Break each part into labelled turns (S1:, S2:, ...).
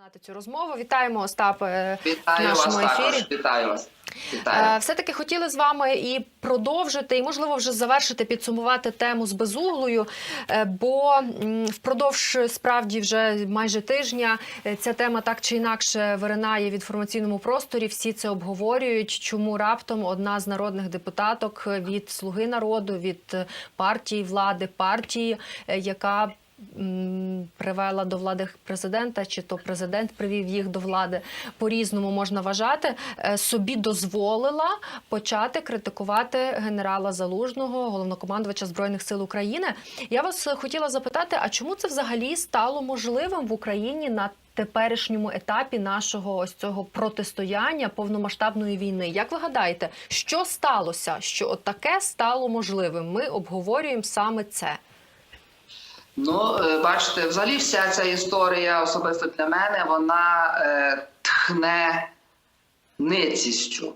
S1: Знати цю розмову. Вітаємо Остап е, в
S2: Вітаю вас
S1: нашому ефірі.
S2: також. Вітаю вас.
S1: Е,
S2: Вітаю.
S1: Все-таки хотіли з вами і продовжити, і можливо вже завершити, підсумувати тему з безуглою. е, Бо впродовж справді вже майже тижня ця тема так чи інакше виринає в інформаційному просторі. Всі це обговорюють. Чому раптом одна з народних депутаток від Слуги народу, від партії влади, партії, яка привела до влади президента, чи то президент привів їх до влади, по-різному можна вважати, е, собі дозволила почати критикувати генерала Залужного, головнокомандувача збройних сил України. Я вас хотіла запитати: а чому це взагалі стало можливим в Україні на теперішньому етапі нашого ось цього протистояння повномасштабної війни? Як ви гадаєте, що сталося? Що таке стало можливим? Ми обговорюємо саме це.
S2: Ну, е, бачите, взагалі вся ця історія особисто для мене, вона е, тхне ницістю.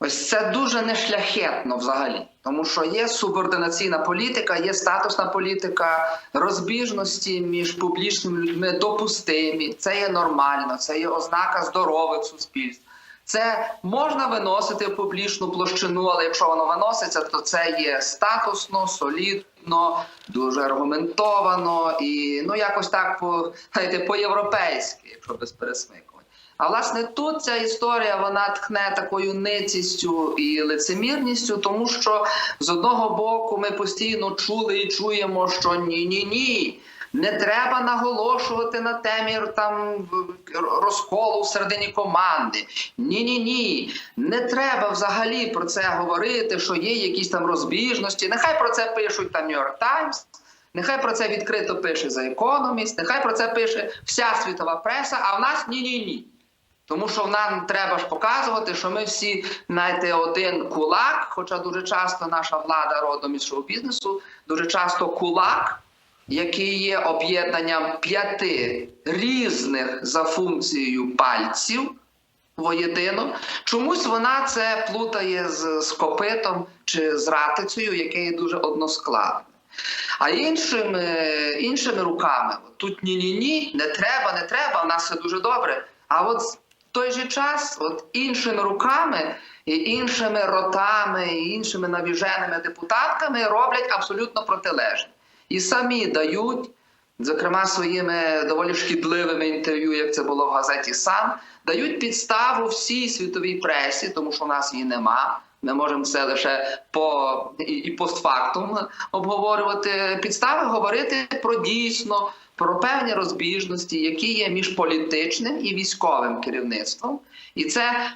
S2: Ось це дуже нешляхетно взагалі. Тому що є субординаційна політика, є статусна політика, розбіжності між публічними людьми допустимі. Це є нормально, це є ознака здорових суспільств. Це можна виносити в публічну площину, але якщо воно виноситься, то це є статусно, солідно, дуже аргументовано і ну якось так по знаєте, по-європейськи, якщо без пересмикувань. А власне тут ця історія вона тхне такою ницістю і лицемірністю, тому що з одного боку ми постійно чули і чуємо, що ні, ні, ні. Не треба наголошувати на темі там розколу всередині команди. Ні, ні, ні. Не треба взагалі про це говорити, що є якісь там розбіжності. Нехай про це пишуть там Нью-Йорк Таймс, нехай про це відкрито пише The Economist, нехай про це пише вся світова преса, а в нас ні, ні, ні. Тому що нам треба ж показувати, що ми всі знаєте, один кулак, хоча дуже часто наша влада родом із шоу-бізнесу, дуже часто кулак, який є об'єднанням п'яти різних за функцією пальців воєдино. Чомусь вона це плутає з, з копитом чи з ратицею, яке є дуже односкладне. А іншими, іншими руками тут ні-ні-ні, не треба, не треба, в нас все дуже добре. А от в той же час, от іншими руками і іншими ротами, і іншими навіженими депутатками роблять абсолютно протилежне. І самі дають, зокрема своїми доволі шкідливими інтерв'ю, як це було в газеті сам, дають підставу всій світовій пресі, тому що в нас її нема. Ми можемо це лише по і, постфактум обговорювати. Підстави, говорити про дійсно про певні розбіжності, які є між політичним і військовим керівництвом, і це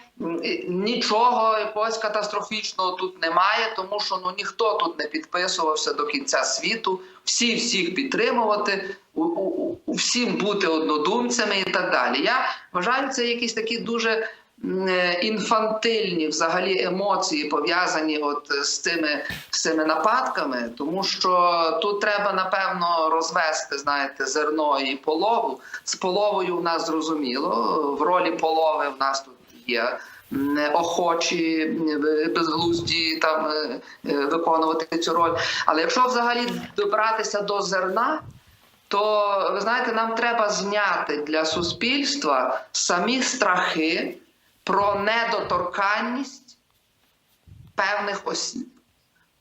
S2: нічого якогось катастрофічного тут немає, тому що ну ніхто тут не підписувався до кінця світу, всі всіх підтримувати, у, у, у всім бути однодумцями і так далі. Я вважаю, це якісь такі дуже інфантильні взагалі емоції пов'язані от з цими, цими нападками, тому що тут треба напевно розвести, знаєте, зерно і полову. З половою в нас зрозуміло. В ролі полови в нас тут є. Охочі безглузді там е, е, виконувати цю роль. Але якщо взагалі добратися до зерна, то ви знаєте, нам треба зняти для суспільства самі страхи про недоторканність певних осіб.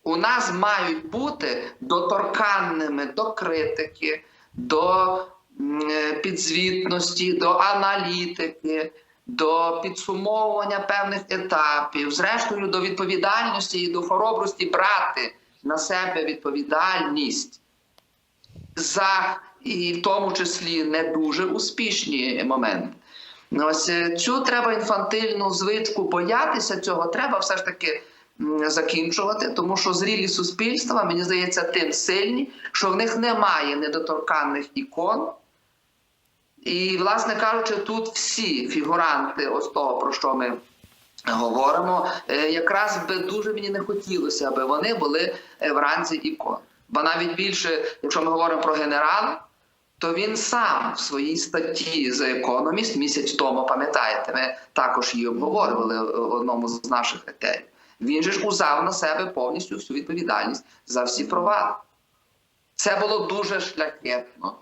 S2: У нас мають бути доторканними до критики, до підзвітності, до аналітики, до підсумовування певних етапів, зрештою до відповідальності і до хоробрості брати на себе відповідальність за і в тому числі не дуже успішні моменти. Ну, Ось е, цю треба інфантильну звичку боятися цього, треба все ж таки закінчувати, тому що зрілі суспільства, мені здається, тим сильні, що в них немає недоторканних ікон. І, власне кажучи, тут всі фігуранти, ось того, про що ми говоримо, е, якраз би дуже мені не хотілося, аби вони були е, в ранзі ікон. Бо навіть більше, якщо ми говоримо про генерала, то він сам в своїй статті The Economist місяць тому, пам'ятаєте, ми також її обговорювали в одному з наших етерів. Він же ж узяв на себе повністю всю відповідальність за всі провали. Це було дуже шляхетно,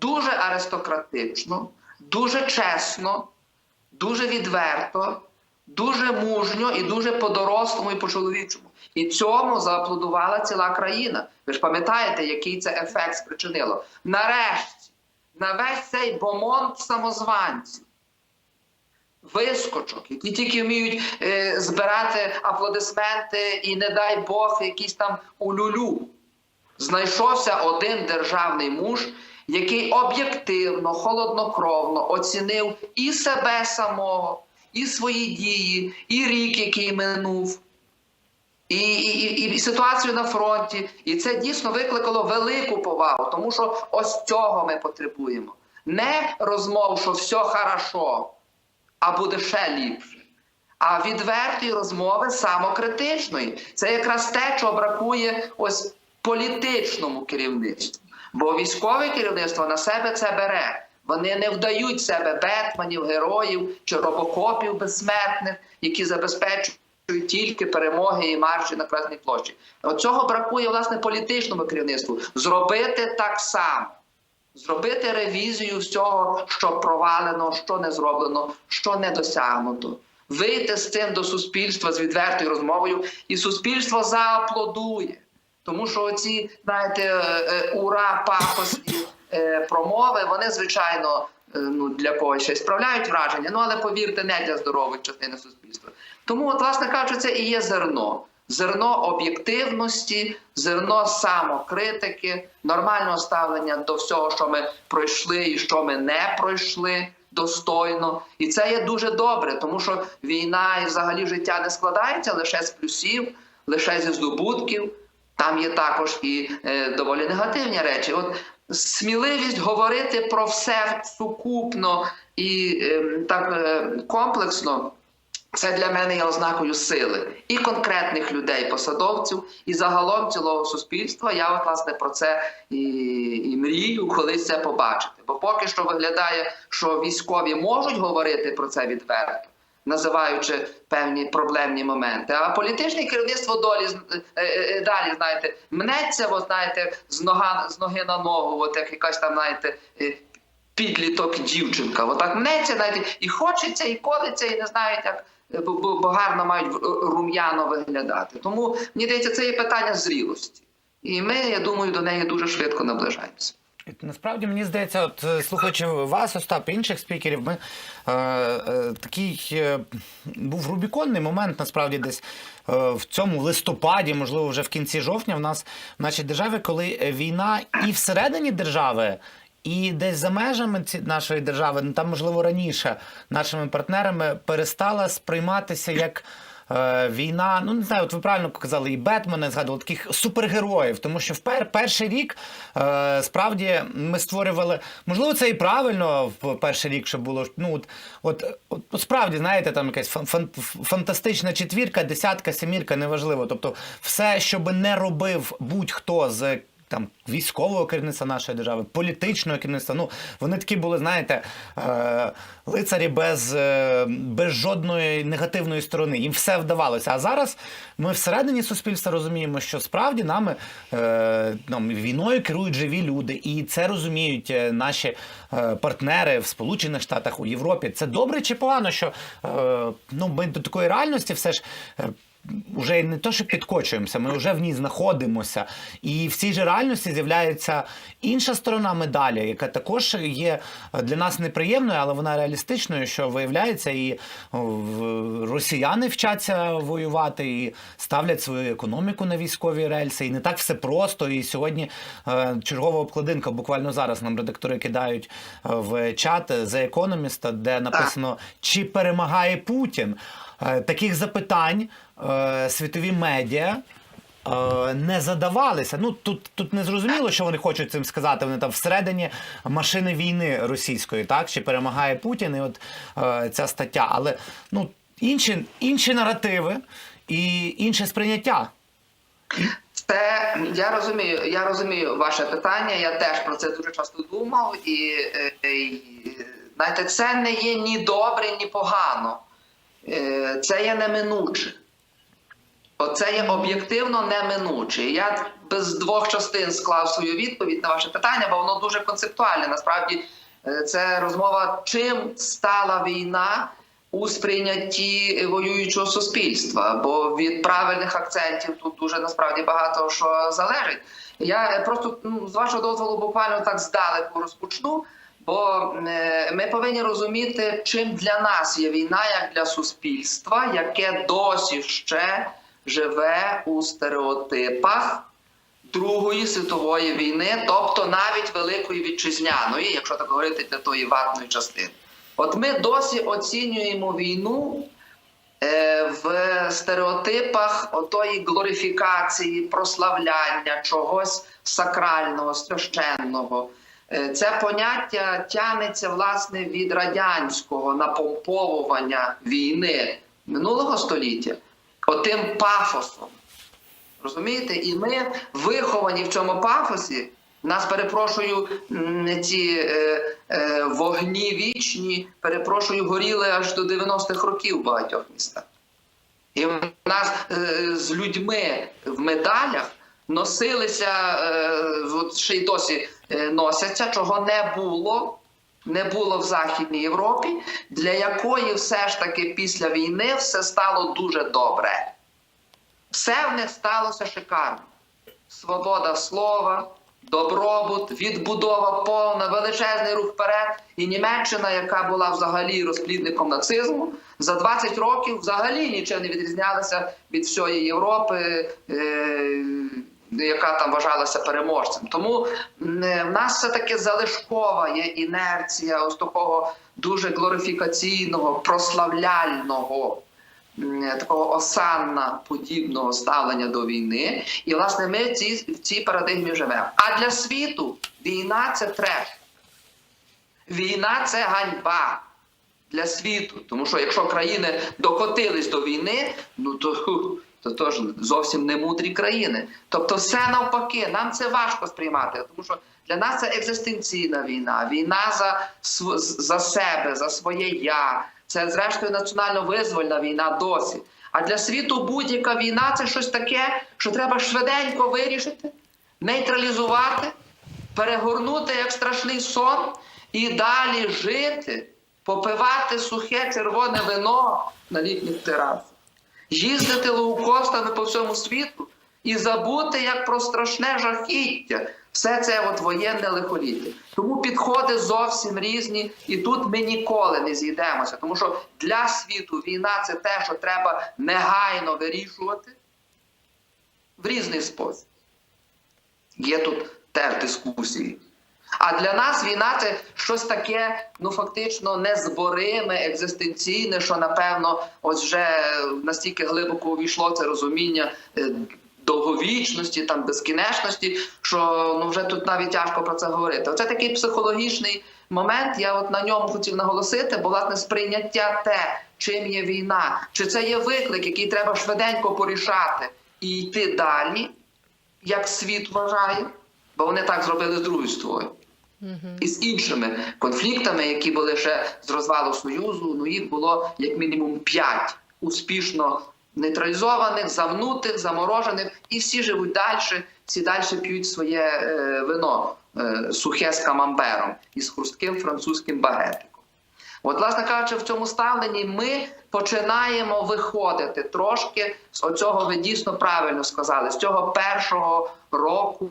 S2: дуже аристократично, дуже чесно, дуже відверто, дуже мужньо і дуже по-дорослому і по-чоловічому. І цьому зааплодувала ціла країна. Ви ж пам'ятаєте, який це ефект спричинило? Нарешті, на весь цей бомонд самозванців, вискочок, які тільки вміють е, збирати аплодисменти і, не дай Бог, якісь там улюлю. Знайшовся один державний муж, який об'єктивно, холоднокровно оцінив і себе самого, і свої дії, і рік, який минув, і, і, і, ситуацію на фронті. І це дійсно викликало велику повагу, тому що ось цього ми потребуємо. Не розмов, що все хорошо, а буде ще ліпше. А відвертої розмови самокритичної. Це якраз те, чого бракує ось політичному керівництву. Бо військове керівництво на себе це бере. Вони не вдають себе бетменів, героїв чи робокопів безсмертних, які забезпечують тільки перемоги і марші на Красній площі. Цього бракує власне політичному керівництву. Зробити так само. Зробити ревізію всього, що провалено, що не зроблено, що не досягнуто. Вийти з цим до суспільства з відвертою розмовою, і суспільство зааплодує. Тому що оці, знаєте, е, е, ура, пафосні е, промови, вони, звичайно, ну, для когось справляють враження, ну але повірте, не для здорової частини суспільства. Тому, от, власне кажучи, це і є зерно. Зерно об'єктивності, зерно самокритики, нормального ставлення до всього, що ми пройшли і що ми не пройшли достойно. І це є дуже добре, тому що війна і взагалі життя не складається лише з плюсів, лише зі здобутків. Там є також і е, доволі негативні речі. От сміливість говорити про все сукупно і е, так е, комплексно. Це для мене є ознакою сили і конкретних людей, посадовців, і загалом цілого суспільства. Я от власне про це і, і мрію колись це побачити. Бо поки що виглядає, що військові можуть говорити про це відверто, називаючи певні проблемні моменти. А політичне керівництво долі е, е, далі, знаєте, мнеться, от, знаєте, з нога з ноги на ногу, от як якась там, знаєте. е, Підліток дівчинка, отак мнеться, знаєте, і хочеться, і колиться, і не знають, як бо, бо, гарно мають рум'яно виглядати. Тому мені здається, це є питання зрілості. І ми, я думаю, до неї дуже швидко наближаємося.
S3: Насправді мені здається, от е, слухаючи вас, Остап, інших спікерів, ми е, е, такий е, був рубіконний момент, насправді, десь е, в цьому листопаді, можливо, вже в кінці жовтня, в нас в нашій державі, коли війна і всередині держави. І десь за межами нашої держави, ну там можливо раніше нашими партнерами перестала сприйматися як е, війна. Ну не знаю, от ви правильно казали, і Бетмена згадували таких супергероїв, тому що в пер, перший рік е, справді ми створювали, можливо, це і правильно в перший рік, щоб було ну от, от, от, справді знаєте, там якась фан, фан, фантастична четвірка, десятка, семірка, неважливо. Тобто, все, що би не робив будь-хто з там військового керівництва нашої держави, політичного керівництва. Ну вони такі були, знаєте, е, лицарі без, е, без жодної негативної сторони. Їм все вдавалося. А зараз ми всередині суспільства розуміємо, що справді нами е, нам війною керують живі люди, і це розуміють е, наші е, партнери в Сполучених Штатах у Європі. Це добре чи погано, що е, ну ми до такої реальності все ж. Е, Уже не то, що підкочуємося, ми вже в ній знаходимося. І в цій же реальності з'являється інша сторона медалі, яка також є для нас неприємною, але вона реалістичною, що виявляється, і росіяни вчаться воювати і ставлять свою економіку на військові рельси. І не так все просто. І сьогодні е, чергова обкладинка, буквально зараз нам редактори кидають е, в чат The Economist, де написано, чи перемагає Путін. Е, Таких запитань е, світові медіа е, не задавалися. Ну тут, тут не зрозуміло, що вони хочуть цим сказати. Вони там всередині машини війни російської, так чи перемагає Путін, і от е, ця стаття. Але ну інші, інші наративи і інше сприйняття.
S2: Це я розумію. Я розумію ваше питання. Я теж про це дуже часто думав, і, е, і знаєте, це не є ні добре, ні погано. Е, Це є неминуче. Оце є об'єктивно неминуче. Я без двох частин склав свою відповідь на ваше питання, бо воно дуже концептуальне. Насправді Е, Це розмова, чим стала війна у сприйнятті воюючого суспільства. Бо від правильних акцентів тут дуже насправді багато що залежить. Я просто ну, з вашого дозволу буквально так здалеку розпочну. Бо е, ми повинні розуміти, чим для нас є війна, як для суспільства, яке досі ще живе у стереотипах Другої світової війни, тобто навіть Великої вітчизняної, якщо так говорити для тої ватної частини. От ми досі оцінюємо війну е, в стереотипах отої глорифікації, прославляння чогось сакрального, священного. Е, Це поняття тягнеться власне від радянського напомповування війни минулого століття, отим пафосом. Розумієте? І ми виховані в цьому пафосі. Нас перепрошую, ці е, е, вогні вічні, перепрошую, горіли аж до 90-х років багатьох містах. І в нас е, з людьми в медалях носилися, е, от ще й досі е, носяться, чого не було. Не було в Західній Європі, для якої все ж таки після війни все стало дуже добре. Все в них сталося шикарно. Свобода слова, добробут, відбудова повна, величезний рух вперед. І Німеччина, яка була взагалі розплідником нацизму, за 20 років взагалі нічим не відрізнялася від всієї Європи, е- яка там вважалася переможцем. Тому е, в нас все таки залишкова є інерція ось такого дуже глорифікаційного, прославляльного такого осанна подібного ставлення до війни. І, власне, ми в цій, в цій парадигмі живемо. А для світу війна це треш. Війна це ганьба для світу. Тому що якщо країни докотились до війни, ну то. То теж зовсім не мудрі країни. Тобто, все навпаки, нам це важко сприймати, тому що для нас це екзистенційна війна, війна за, за себе, за своє я. Це, зрештою, національно-визвольна війна досі. А для світу будь-яка війна це щось таке, що треба швиденько вирішити, нейтралізувати, перегорнути як страшний сон і далі жити, попивати сухе червоне вино на літніх терасах їздити лоукостами по всьому світу і забути як про страшне жахіття. Все це от воєнне лихоліття. Тому підходи зовсім різні, і тут ми ніколи не зійдемося. Тому що для світу війна це те, що треба негайно вирішувати в різний спосіб. Є тут теж дискусії. А для нас війна це щось таке, ну фактично незбориме, екзистенційне, що напевно, ось вже настільки глибоко увійшло це розуміння е, довговічності, там безкінечності, що ну вже тут навіть тяжко про це говорити. Оце такий психологічний момент. Я от на ньому хотів наголосити, бо власне сприйняття те, чим є війна, чи це є виклик, який треба швиденько порішати і йти далі, як світ вважає. Бо вони так зробили з другою світовою. І з іншими конфліктами, які були ще з розвалу Союзу, ну їх було як мінімум п'ять успішно нейтралізованих, замнутих, заморожених, і всі живуть далі, всі далі п'ють своє е, вино е, сухе з камамбером і з хрустким французьким багетиком. От, власне кажучи, в цьому ставленні ми починаємо виходити трошки з оцього, ви дійсно правильно сказали, з цього першого року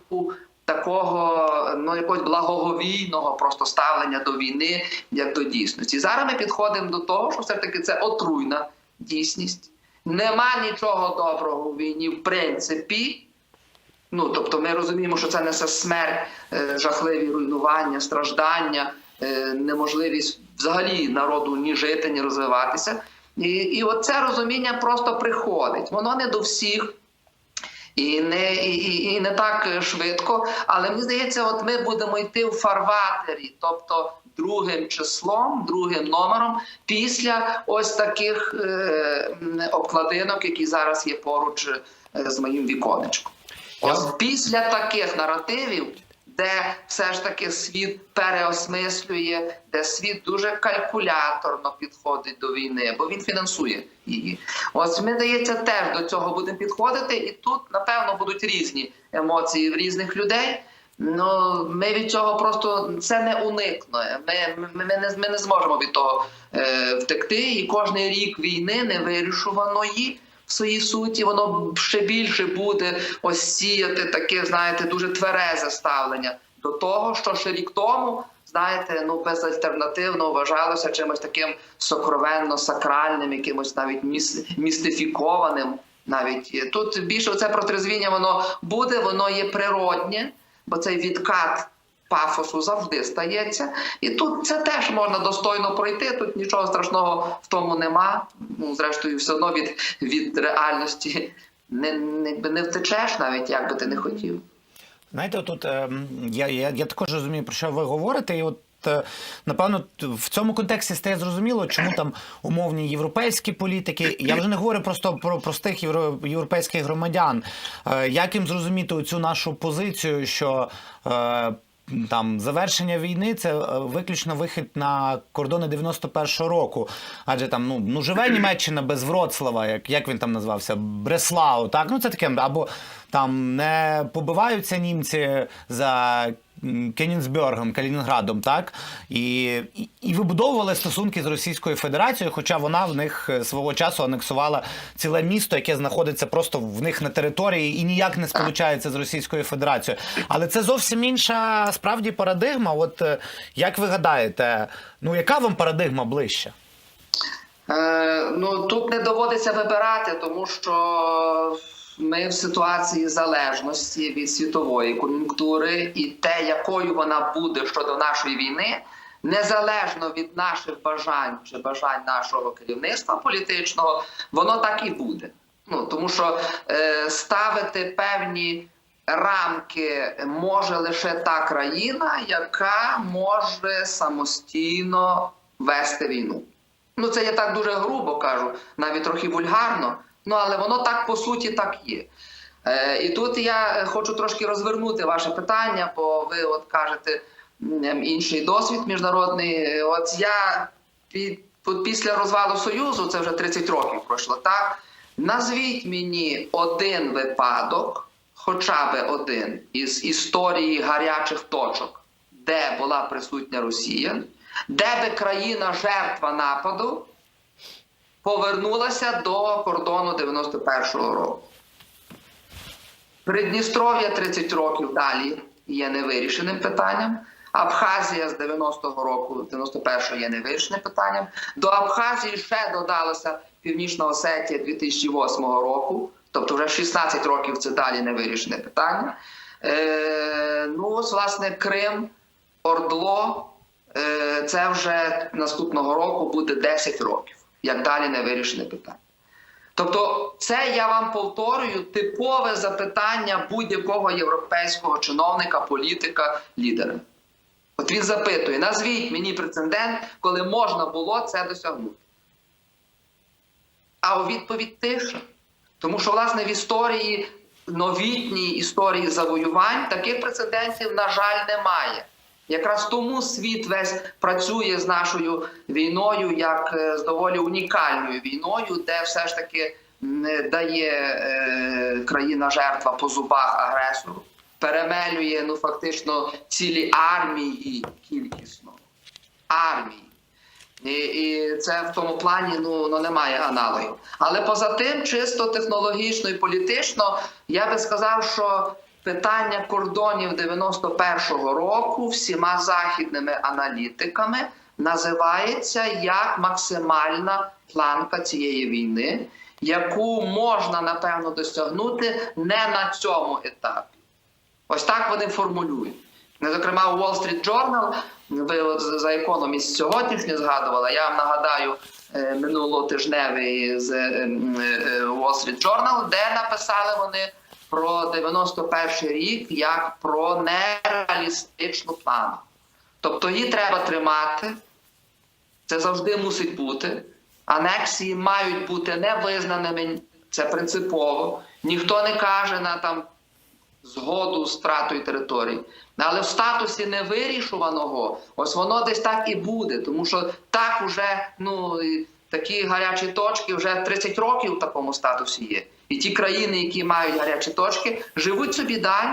S2: такого ну якогось благоговійного просто ставлення до війни як до дійсності. Зараз ми підходимо до того, що все таки це отруйна дійсність. Нема нічого доброго у війні, в принципі. Ну, тобто ми розуміємо, що це несе смерть, е, жахливі руйнування, страждання, е, неможливість взагалі народу ні жити, ні розвиватися. І, і оце розуміння просто приходить. Воно не до всіх. І не і, і, не так швидко, але мені здається, от ми будемо йти в фарватері, тобто другим числом, другим номером, після ось таких е, обкладинок, які зараз є поруч е, з моїм віконечком. Ось після таких наративів, де все ж таки світ переосмислює, де світ дуже калькуляторно підходить до війни, бо він фінансує її. Ось ми здається, теж до цього будемо підходити, і тут напевно будуть різні емоції в різних людей. Ну, ми від цього просто це не уникне. Ми, ми, ми, не, ми не зможемо від того е, втекти. І кожний рік війни невирішуваної в своїй суті, воно ще більше буде ось сіяти таке, знаєте, дуже тверезе ставлення до того, що ще рік тому, знаєте, ну безальтернативно вважалося чимось таким сокровенно сакральним, якимось навіть міс, містифікованим. Навіть тут більше це протрезвіння воно буде, воно є природнє, бо цей відкат пафосу завжди стається. І тут це теж можна достойно пройти. Тут нічого страшного в тому нема. Ну, зрештою, все одно від, від реальності не, не, не втечеш, навіть як би ти не хотів.
S3: Знаєте, тут е, я, я, я також розумію, про що ви говорите, і от. е, Напевно, в цьому контексті стає зрозуміло, чому там умовні європейські політики. Я вже не говорю просто про простих євро, європейських громадян. Е, Як їм зрозуміти цю нашу позицію, що е, там завершення війни це е, виключно вихід на кордони 91-го року. Адже там ну, ну живе Німеччина без Вроцлава, як, як він там назвався, Бреслау, так? Ну це таке, або там не побиваються німці за Кенінсбергом, Калінінградом, так? І, і, і вибудовували стосунки з Російською Федерацією, хоча вона в них е, свого часу анексувала ціле місто, яке знаходиться просто в них на території і ніяк не сполучається з Російською Федерацією. Але це зовсім інша справді парадигма. От е, як ви гадаєте, ну яка вам парадигма ближча?
S2: Е, ну тут не доводиться вибирати, тому що ми в ситуації залежності від світової кон'юнктури, і те, якою вона буде щодо нашої війни, незалежно від наших бажань чи бажань нашого керівництва політичного, воно так і буде. Ну тому що е, ставити певні рамки може лише та країна, яка може самостійно вести війну. Ну, це я так дуже грубо кажу, навіть трохи вульгарно. Ну, але воно так по суті так є. Е, і тут я хочу трошки розвернути ваше питання, бо ви от кажете інший досвід міжнародний. От я під, після розвалу Союзу, це вже 30 років пройшло, так? Назвіть мені один випадок, хоча б один із історії гарячих точок, де була присутня Росія, де би країна жертва нападу повернулася до кордону 91-го року. Придністров'я 30 років далі є невирішеним питанням. Абхазія з 90-го року, 91-го є невирішеним питанням. До Абхазії ще додалося Північна Осетія 2008 року, тобто вже 16 років це далі невирішене питання. Е, ну, ось, власне, Крим, Ордло, е, це вже наступного року буде 10 років, як далі невирішене питання. Тобто, це я вам повторюю типове запитання будь-якого європейського чиновника, політика, лідера. От він запитує: назвіть мені прецедент, коли можна було це досягнути. А у відповідь тиша. Тому що, власне, в історії, новітній історії завоювань таких прецедентів, на жаль, немає. Якраз тому світ весь працює з нашою війною як е, з доволі унікальною війною, де все ж таки не дає е, країна жертва по зубах агресору, перемелює ну фактично цілі армії кількісно. Армії. І, і це в тому плані ну, ну немає аналогів. Але поза тим, чисто технологічно і політично, я би сказав, що питання кордонів 91-го року всіма західними аналітиками називається як максимальна планка цієї війни, яку можна напевно досягнути не на цьому етапі. Ось так вони формулюють. Ну, Зокрема, у Wall Street Journal, ви за Economist сьогоднішнє згадували, я вам нагадаю е, минулотижневий з е, м, е, Wall Street Journal, де написали вони про 91 рік як про нереалістичну плану. Тобто її треба тримати, це завжди мусить бути. Анексії мають бути невизнаними, це принципово. Ніхто не каже на там згоду з втратою територій. Але в статусі невирішуваного, ось воно десь так і буде, тому що так уже ну, такі гарячі точки вже 30 років в такому статусі є. І ті країни, які мають гарячі точки, живуть собі далі.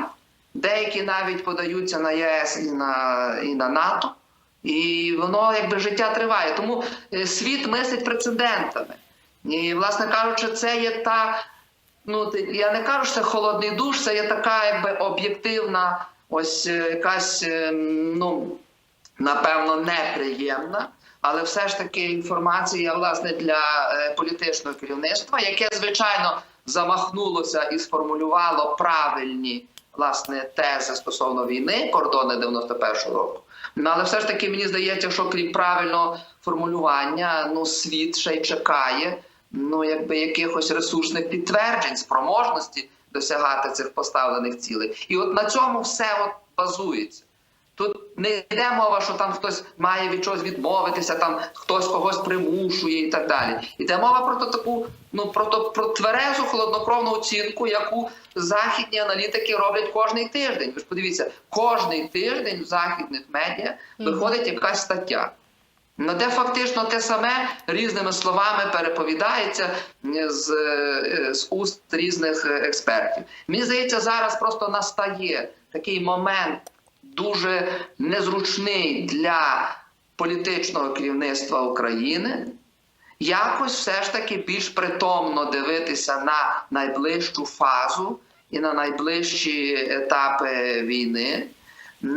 S2: деякі навіть подаються на ЄС і на, і на НАТО. І воно якби життя триває. Тому е, світ мислить прецедентами. І, власне кажучи, це є та. Ну, я не кажу, що це холодний душ, це є така якби об'єктивна, ось е, якась, е, ну, напевно, неприємна, але все ж таки інформація власне для політичного керівництва, яке звичайно замахнулося і сформулювало правильні власне тези стосовно війни, кордони 91-го року. Ну, але все ж таки мені здається, що крім правильного формулювання, ну світ ще й чекає ну якби якихось ресурсних підтверджень, спроможності досягати цих поставлених цілей. І от на цьому все от базується. Тут не йде мова, що там хтось має від чогось відмовитися, там хтось когось примушує і так далі. Йде мова про то таку, ну про то про тверезу холоднокровну оцінку, яку західні аналітики роблять кожний тиждень. Ви ж подивіться, кожний тиждень в західних медіа виходить якась стаття. Ну, де фактично те саме різними словами переповідається е, з, е, з уст різних е, експертів. Мені здається, зараз просто настає такий момент дуже незручний для політичного керівництва України. Якось все ж таки більш притомно дивитися на найближчу фазу і на найближчі етапи війни.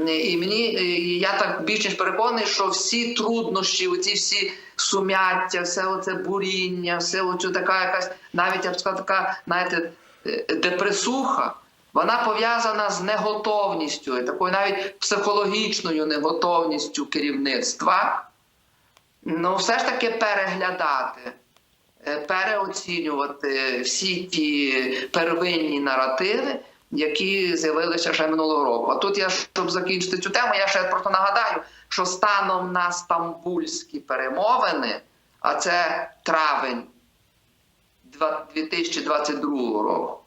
S2: І мені я так більш ніж переконаний, що всі труднощі, оці всі сумяття, все оце буріння, все оцю така якась, навіть я б сказав, така, знаєте, е, депресуха, вона пов'язана з неготовністю, такою навіть психологічною неготовністю керівництва. Ну, все ж таки переглядати, е, переоцінювати всі ті первинні наративи, які з'явилися ще минулого року. А тут я, щоб закінчити цю тему, я ще просто нагадаю, що станом на стамбульські перемовини, а це травень 2022 року,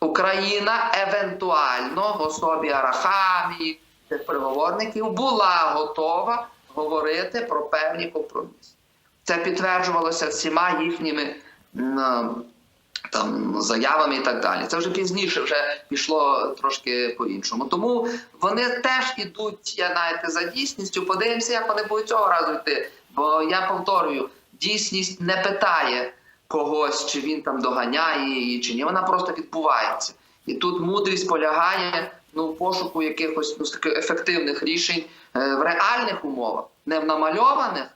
S2: Україна евентуально в особі Арахамії, тих переговорників була готова говорити про певні компроміси. Це підтверджувалося всіма їхніми там заявами і так далі. Це вже пізніше вже пішло трошки по-іншому. Тому вони теж ідуть, я знаєте, за дійсністю. Подивимося, як вони будуть цього разу йти. Бо я повторюю, дійсність не питає когось, чи він там доганяє її, чи ні. Вона просто відбувається. І тут мудрість полягає ну, в пошуку якихось ну, таких ефективних рішень е, в реальних умовах, не в намальованих,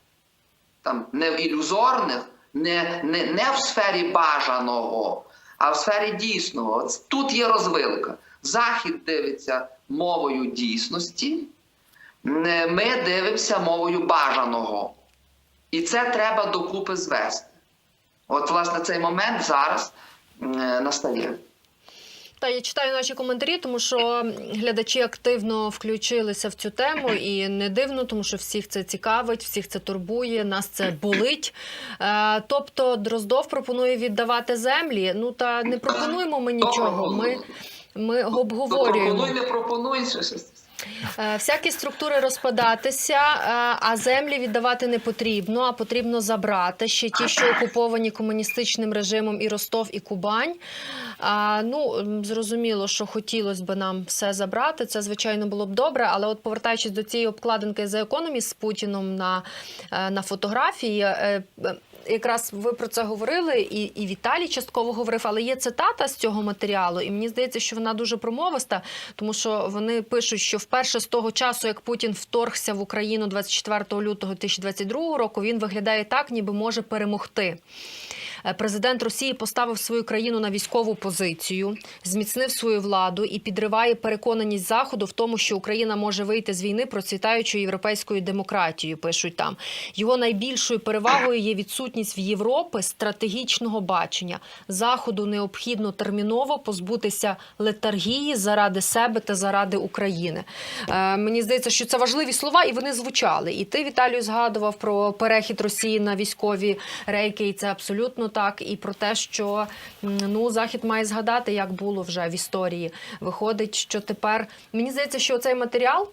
S2: там не в ілюзорних, не, не, не в сфері бажаного, а в сфері дійсного. От тут є розвилка. Захід дивиться мовою дійсності, ми дивимося мовою бажаного. І це треба докупи звести. От, власне, цей момент зараз е, настає.
S1: Та я читаю наші коментарі, тому що глядачі активно включилися в цю тему, і не дивно, тому що всіх це цікавить, всіх це турбує, нас це болить. Е, тобто Дроздов пропонує віддавати землі. Ну та не пропонуємо ми нічого. Ми, ми
S2: То
S1: обговорюємо.
S2: пропонуй, не пропонуй.
S1: Е, Всякі структури розпадатися, е, а землі віддавати не потрібно, а потрібно забрати ще ті, що окуповані комуністичним режимом і Ростов, і Кубань. Ну зрозуміло, що хотілося б нам все забрати. Це звичайно було б добре. Але от повертаючись до цієї обкладинки за економіст з Путіном на, е, на фотографії. Якраз ви про це говорили, і, і Віталій частково говорив, але є цитата з цього матеріалу, і мені здається, що вона дуже промовиста, тому що вони пишуть, що вперше з того часу, як Путін вторгся в Україну 24 лютого 2022 року, він виглядає так, ніби може перемогти. Е, Президент Росії поставив свою країну на військову позицію, зміцнив свою владу і підриває переконаність заходу в тому, що Україна може вийти з війни процвітаючою європейською демократією. Пишуть там його найбільшою перевагою є відсутність в Європи стратегічного бачення. Заходу необхідно терміново позбутися летаргії заради себе та заради України. Е, мені здається, що це важливі слова, і вони звучали. І ти, Віталію, згадував про перехід Росії на військові рейки, і це абсолютно так, і про те, що ну захід має згадати, як було вже в історії. Виходить, що тепер мені здається, що цей матеріал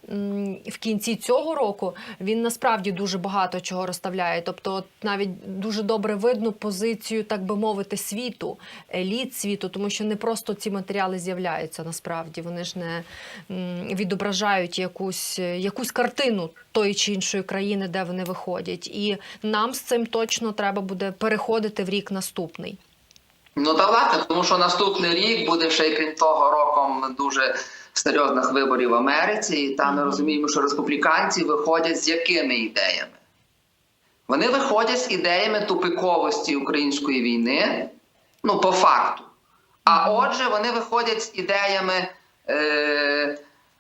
S1: в кінці цього року він насправді дуже багато чого розставляє. Тобто, навіть дуже добре видно позицію, так би мовити, світу, еліт світу, тому що не просто ці матеріали з'являються насправді. Вони ж не відображають якусь, якусь картину тої чи іншої країни, де вони виходять. І нам з цим точно треба буде переходити в рік наступний.
S2: Ну та власне, тому що наступний рік буде ще й крім того роком дуже серйозних виборів в Америці, і там ми розуміємо, що республіканці виходять з якими ідеями? Вони виходять з ідеями тупиковості української війни, ну по факту. А отже, вони виходять з ідеями е,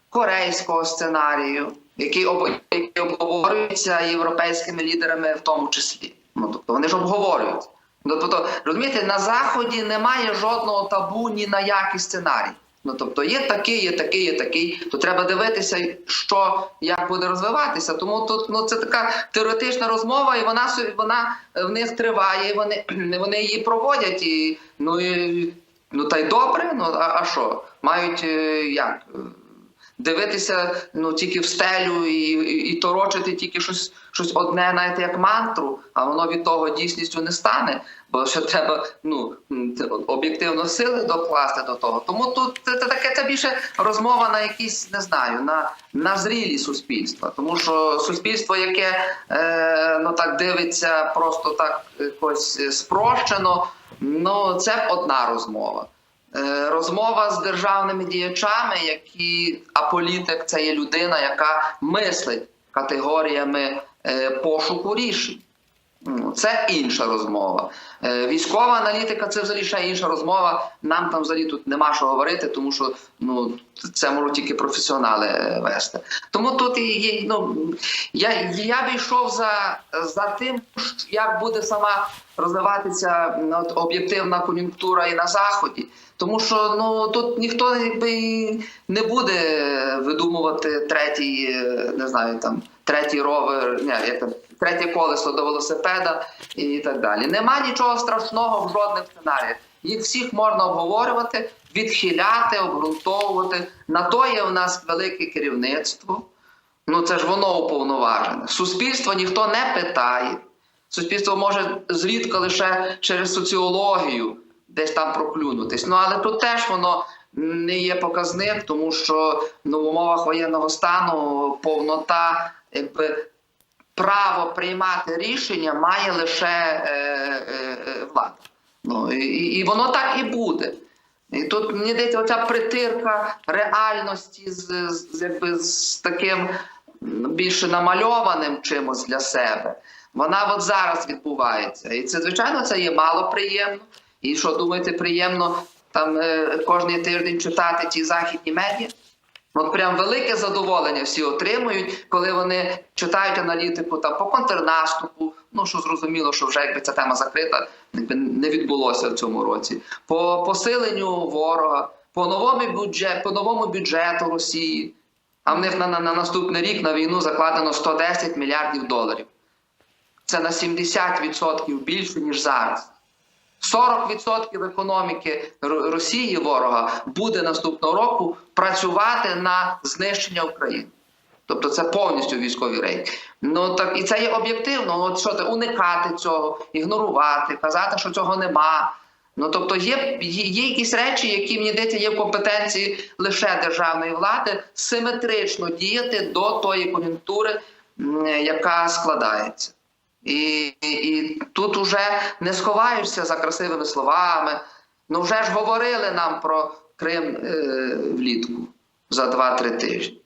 S2: корейського сценарію, який, об, який обговорюється європейськими лідерами в тому числі. Ну, тобто вони ж обговорюють. Ну, тобто, розумієте, на Заході немає жодного табу ні на який сценарій. Ну, тобто є такий, є такий, є такий, то треба дивитися, що як буде розвиватися. Тому тут ну це така теоретична розмова, і вона вона в них триває, і вони, вони її проводять. І, ну, і, ну та й добре, ну а, а що? Мають е, як? е, Дивитися ну тільки в стелю і, і, і торочити тільки щось, щось одне, навіть як мантру, а воно від того дійсністю не стане, бо ще треба ну об'єктивно сили докласти до того. Тому тут це, це таке це більше розмова на якісь не знаю, на, на зрілі суспільства. Тому що суспільство, яке е, ну так дивиться, просто так якось е, спрощено, ну це одна розмова. Е, Розмова з державними діячами, які а політик це є людина, яка мислить категоріями е, пошуку рішень. Ну, Це інша розмова. Е, Військова аналітика це взагалі ще інша розмова. Нам там взагалі тут нема що говорити, тому що ну це можуть тільки професіонали е, вести. Тому тут і є, ну я, я б йшов за, за тим, як буде сама розвиватися от, об'єктивна кон'юнктура і на заході. Тому що ну тут ніхто якби не буде видумувати третій, е, не знаю, там третій ровер, ні, як там третє колесо до велосипеда і так далі. Нема нічого страшного в жодних сценаріях. Їх всіх можна обговорювати, відхиляти, обґрунтовувати. На то є в нас велике керівництво. Ну це ж воно уповноважене. Суспільство ніхто не питає. Суспільство може зрідка лише через соціологію десь там проклюнутись. Ну але тут теж воно не є показник, тому що ну, в умовах воєнного стану повнота, якби право приймати рішення має лише е, е, е, влада. Ну і, і воно так і буде. І тут мені здається, оця притирка реальності з, з, якби, з таким більше намальованим чимось для себе. Вона от зараз відбувається. І це, звичайно, це є мало приємно. І що думаєте, приємно там е, кожний тиждень читати ті західні медіа? От прям велике задоволення всі отримують, коли вони читають аналітику там по контрнаступу. Ну що зрозуміло, що вже якби ця тема закрита, якби не відбулося в цьому році. По посиленню ворога, по новому бюджет, по новому бюджету Росії. А в них на, на, на наступний рік на війну закладено 110 мільярдів доларів. Це на 70% більше ніж зараз. 40% економіки Росії ворога буде наступного року працювати на знищення України. Тобто це повністю військовий рейд. Ну так і це є об'єктивно. От що ти уникати цього, ігнорувати, казати, що цього нема. Ну тобто є, є якісь речі, які мені здається, є в компетенції лише державної влади, симетрично діяти до тої кон'юнктури, яка складається. І, і, тут уже не сховаєшся за красивими словами. Ну вже ж говорили нам про Крим е, влітку за 2-3 тижні.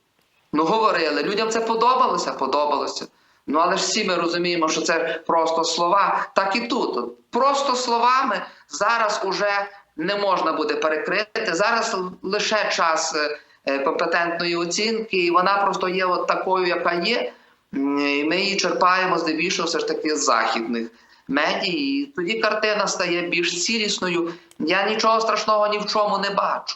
S2: Ну, говорили. Людям це подобалося, подобалося. Ну, але ж всі ми розуміємо, що це просто слова. Так і тут. Просто словами зараз уже не можна буде перекрити. Зараз лише час е, компетентної оцінки, і вона просто є от такою, яка є. І ми її черпаємо здебільшого все ж таки з західних медій. І тоді картина стає більш цілісною. Я нічого страшного ні в чому не бачу.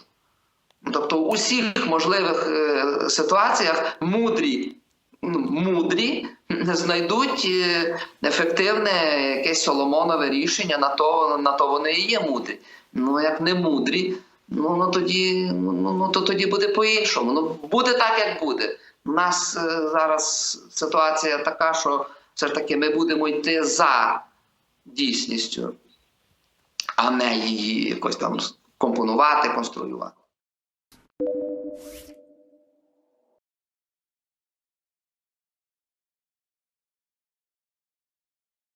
S2: Тобто у всіх можливих е, ситуаціях мудрі ну, мудрі знайдуть е, ефективне якесь соломонове рішення, на то, на то вони і є мудрі. Ну, як не мудрі, ну, ну тоді, ну, ну то тоді буде по-іншому. Ну, буде так, як буде. У нас е, зараз ситуація така, що все ж таки ми будемо йти за дійсністю, а не її якось там компонувати, конструювати.